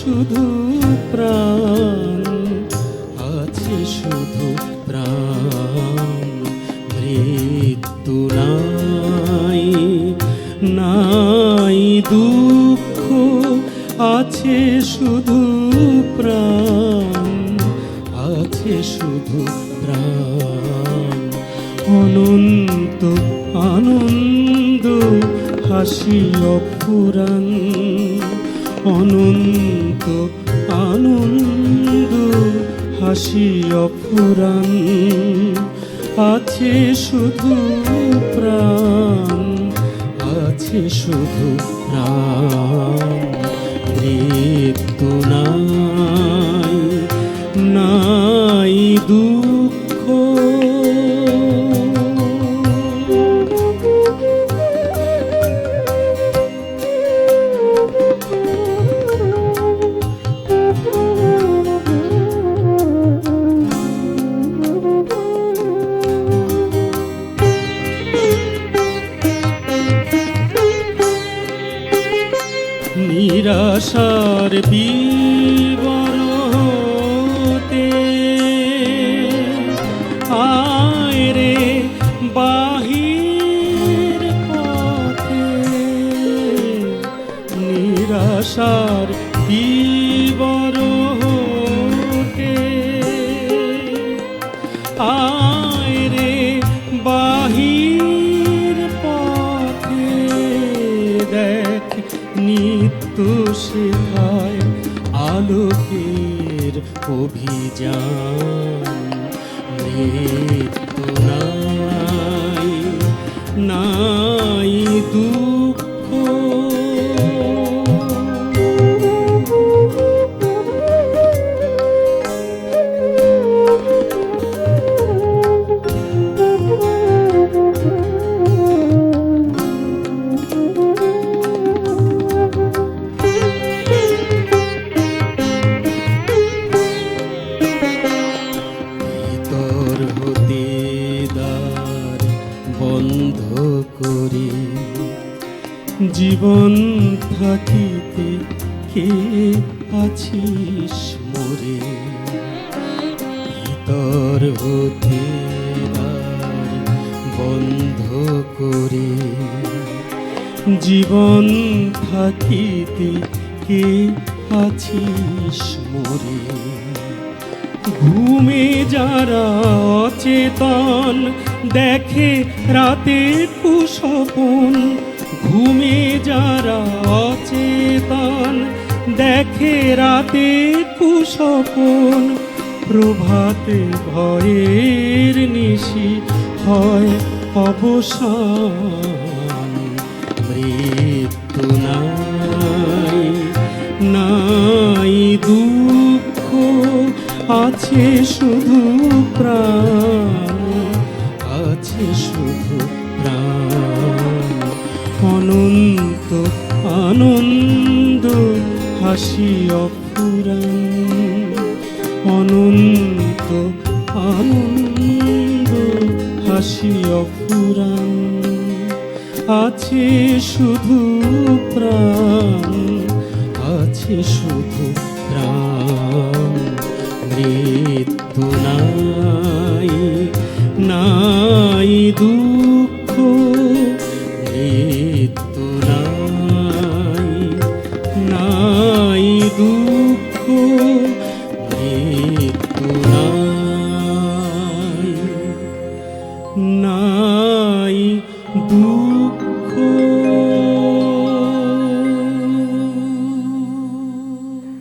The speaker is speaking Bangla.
শুধু প্রাণ, আছে শুধু প্রাণ। মৃত্যু নাই নাই দুঃখ, আছে শুধু প্রাণ, আছে শুধু প্রাণ। অনন্ত আনন্দ হাসি অপুরাণ অনন্ত আনন্দ হাসি অপুরাণ। আছে শুধু প্রাণ আছে শুধু নিরাশার বিবরতে আয় রে বাহির পথে। নিরাশার বিবরতে আয় রে বাহির শেখায় আলোকের অভিযান। মৃত্যু নাই নাই দুঃখ বন্ধ করে। জীবন থাকিতে কে আছিস মোরে? ভিতর হতে বন্ধ করে। জীবন থাকিতে কে আছিস মোরে? ঘুমে যারা অচেতন দেখে রাতে কুসপন ঘুমে যারা অচেতন, দেখে রাতে কুসপন প্রভাতে ভয়ের নিশি হয় অবসান মৃত্যু নাই নাই দুঃখ আছে শুধু প্রাণ। শুধু প্রাণ। অনন্ত, আনন্দ, হাসি অপুরাণ। অনন্ত, আনন্দ, হাসি অপুরাণ। আছে শুধু প্রাণ, আছে শুধু প্রাণ। নাই দুঃখ মৃত্যু নাই। নাই দুঃখ মৃত্যু নাই। নাই দুঃখ।